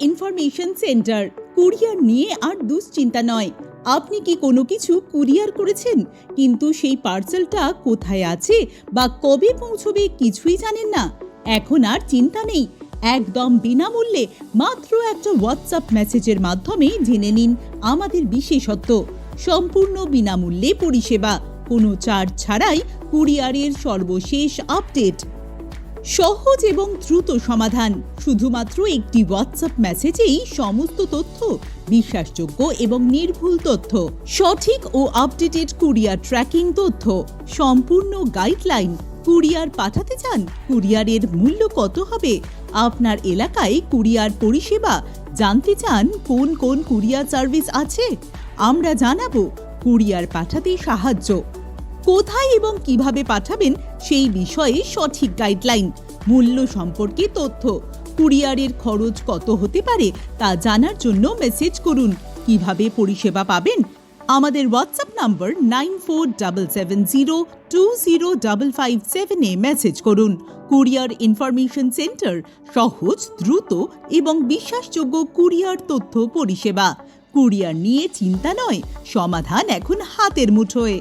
Information centre courier নিয়ে আর দুশ্চিন্তা নয়। আপনি কি কোনো কিছু কুরিয়ার করেছেন? কিন্তু সেই পার্সেলটা কোথায় আছে বা কবে পৌঁছবে কিছুই জানেন না। এখন আর চিন্তা নেই। একদম বিনামূল্যে মাত্র একটা হোয়াটসঅ্যাপ মেসেজের মাধ্যমে জেনে নিন আমাদের বিশেষত্ব। সম্পূর্ণ বিনামূল্যে পরিষেবা। কোনো চার্জ ছাড়াই কুরিয়ারের সর্বশেষ আপডেট সহজ এবং দ্রুত সমাধান। শুধুমাত্র একটি হোয়াটসঅ্যাপ মেসেজেই সমস্ত তথ্য, বিশ্বাসযোগ্য এবং নির্ভুল তথ্য, সঠিক ও আপডেটেড কুরিয়ার ট্র্যাকিং তথ্য, সম্পূর্ণ গাইডলাইন কুরিয়ার পাঠাতে চান কুরিয়ারের মূল্য কত হবে, আপনার এলাকায় কুরিয়ার পরিষেবা, জানতে চান কোন কোন কুরিয়ার সার্ভিস আছে, আমরা জানাব কুরিয়ার পাঠাতে সাহায্য। কোথায় এবং কীভাবে পাঠাবেন সেই বিষয়ে সঠিক গাইডলাইন মূল্য সম্পর্কে তথ্য। কুরিয়ারের খরচ কত হতে পারে তা জানার জন্য মেসেজ করুন। কীভাবে পরিষেবা পাবেন? আমাদের হোয়াটসঅ্যাপ নম্বর nine four double seven zero two zero double five সেভেনে মেসেজ করুন। কুরিয়ার ইনফরমেশন সেন্টার সহজ, দ্রুত এবং বিশ্বাসযোগ্য কুরিয়ার তথ্য পরিষেবা। কুরিয়ার নিয়ে চিন্তা নয়, সমাধান এখন হাতের মুঠোয়।